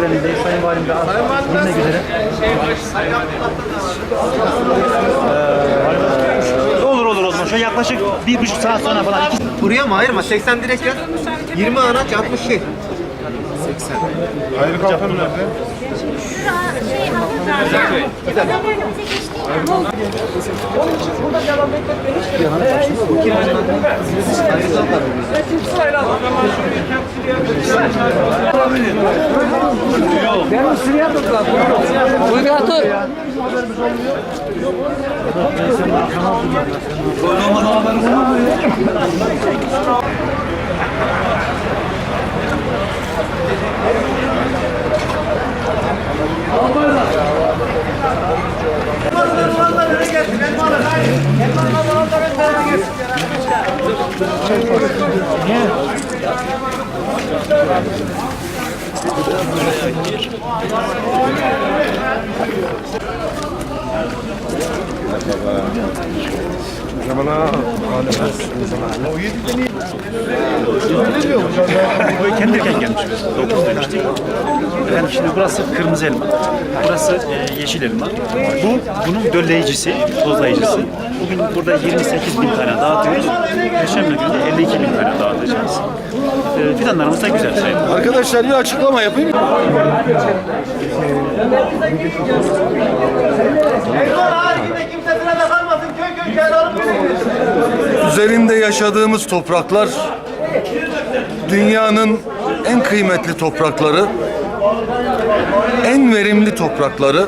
törenindeyiz. Sayın Valim de bilmek üzere. Ee, olur olur o zaman. Şöyle yaklaşık bir buçuk saat sonra falan. Buraya mı ayırma? 80 direkt yaz. 20 araç 60 şey. Hayır kalkan nerede? Onun için burada devam etmek beni hiç Benim Suriye topladım. Uygatı. Böyle olmadan haberimiz olmadı. Thank you. Zamana O yedi Böyle kendirken gelmiş. Dokuz demiştik. Yani şimdi burası kırmızı elma. Burası e, yeşil elma. Bu bunun dölleyicisi, tozlayıcısı. Bugün burada 28 bin tane dağıtıyoruz. Perşembe günü de 52 bin tane dağıtacağız. E, fidanlarımız da güzel sayın. Arkadaşlar bir açıklama yapayım. Kimse sırada kalmasın. Köy köy kağıt alıp Üzerinde yaşadığımız topraklar dünyanın en kıymetli toprakları, en verimli toprakları.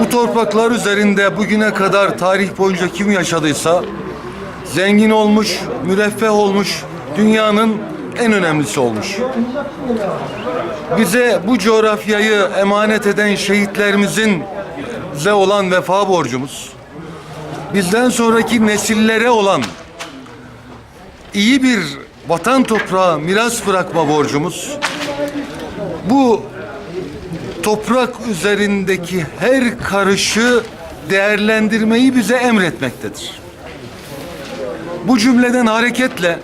Bu topraklar üzerinde bugüne kadar tarih boyunca kim yaşadıysa zengin olmuş, müreffeh olmuş, dünyanın en önemlisi olmuş. Bize bu coğrafyayı emanet eden şehitlerimizin bize olan vefa borcumuz bizden sonraki nesillere olan iyi bir vatan toprağı miras bırakma borcumuz bu toprak üzerindeki her karışı değerlendirmeyi bize emretmektedir. Bu cümleden hareketle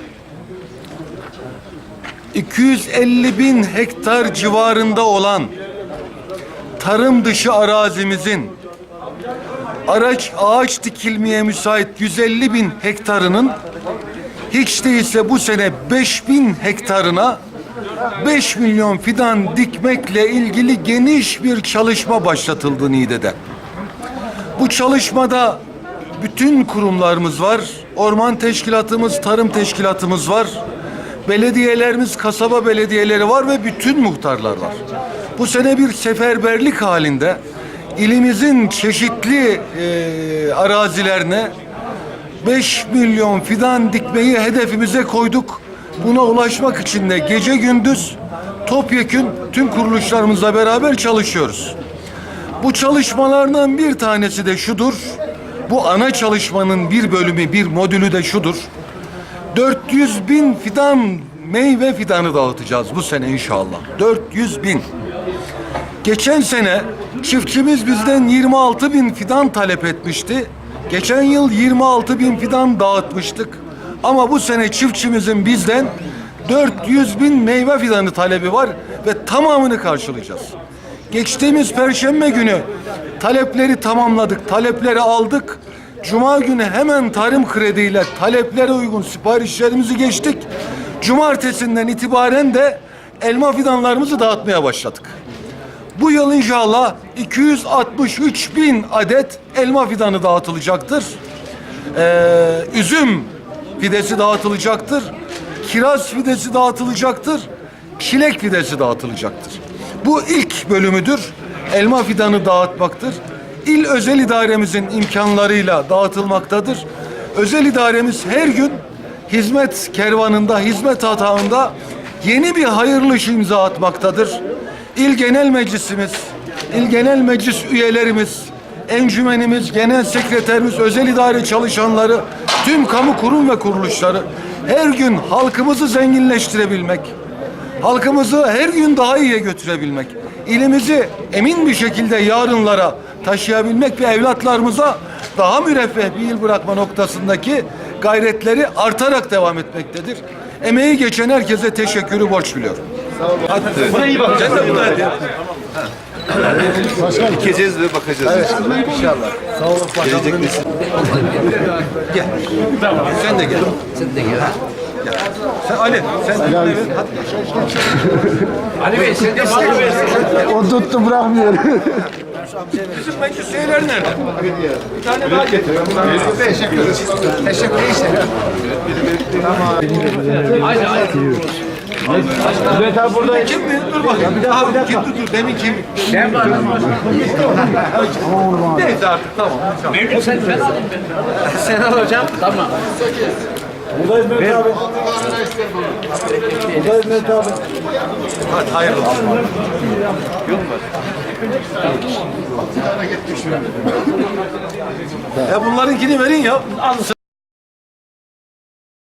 250 bin hektar civarında olan tarım dışı arazimizin araç ağaç dikilmeye müsait 150 bin hektarının hiç değilse bu sene 5 bin hektarına 5 milyon fidan dikmekle ilgili geniş bir çalışma başlatıldı Niğde'de. Bu çalışmada bütün kurumlarımız var. Orman teşkilatımız, tarım teşkilatımız var. Belediyelerimiz, kasaba belediyeleri var ve bütün muhtarlar var. Bu sene bir seferberlik halinde ilimizin çeşitli e, arazilerine 5 milyon fidan dikmeyi hedefimize koyduk. Buna ulaşmak için de gece gündüz topyekün tüm kuruluşlarımızla beraber çalışıyoruz. Bu çalışmalardan bir tanesi de şudur. Bu ana çalışmanın bir bölümü, bir modülü de şudur. 400 bin fidan, meyve fidanı dağıtacağız bu sene inşallah. 400 bin. Geçen sene çiftçimiz bizden 26 bin fidan talep etmişti. Geçen yıl 26 bin fidan dağıtmıştık. Ama bu sene çiftçimizin bizden 400 bin meyve fidanı talebi var ve tamamını karşılayacağız. Geçtiğimiz perşembe günü talepleri tamamladık, talepleri aldık. Cuma günü hemen tarım krediyle taleplere uygun siparişlerimizi geçtik. Cumartesinden itibaren de elma fidanlarımızı dağıtmaya başladık. Bu yıl inşallah 263 bin adet elma fidanı dağıtılacaktır. Ee, üzüm fidesi dağıtılacaktır. Kiraz fidesi dağıtılacaktır. Çilek fidesi dağıtılacaktır. Bu ilk bölümüdür. Elma fidanı dağıtmaktır. İl özel idaremizin imkanlarıyla dağıtılmaktadır. Özel idaremiz her gün hizmet kervanında, hizmet hatağında yeni bir hayırlı iş imza atmaktadır. İl Genel Meclisimiz, İl Genel Meclis üyelerimiz, encümenimiz, genel sekreterimiz, özel idare çalışanları, tüm kamu kurum ve kuruluşları her gün halkımızı zenginleştirebilmek, halkımızı her gün daha iyiye götürebilmek, ilimizi emin bir şekilde yarınlara taşıyabilmek ve evlatlarımıza daha müreffeh bir il bırakma noktasındaki gayretleri artarak devam etmektedir. Emeği geçen herkese teşekkürü borç biliyorum. Hadi. Buna iyi bakacaksın da bu da hadi. Dikeceğiz ve bakacağız. Evet. İnşallah. Sağ olun. Gelecek nesil. Gel. Sen de gel. Sen de gel. Sen Ali, sen de gel. O tuttu bırakmıyor. Bizim meclisiyler nerede? Bir tane daha getir. Teşekkür ederiz. Teşekkür ederiz. Bülent abi burada. Kim mi? Dur bakayım. Bir daha bir dakika. Kim dur. Demin kim? Ben varım. Neyse artık tamam. Sen al hocam. Tamam. Hadi hayırlı olsun. Ya bunlarınkini verin ya. Alın.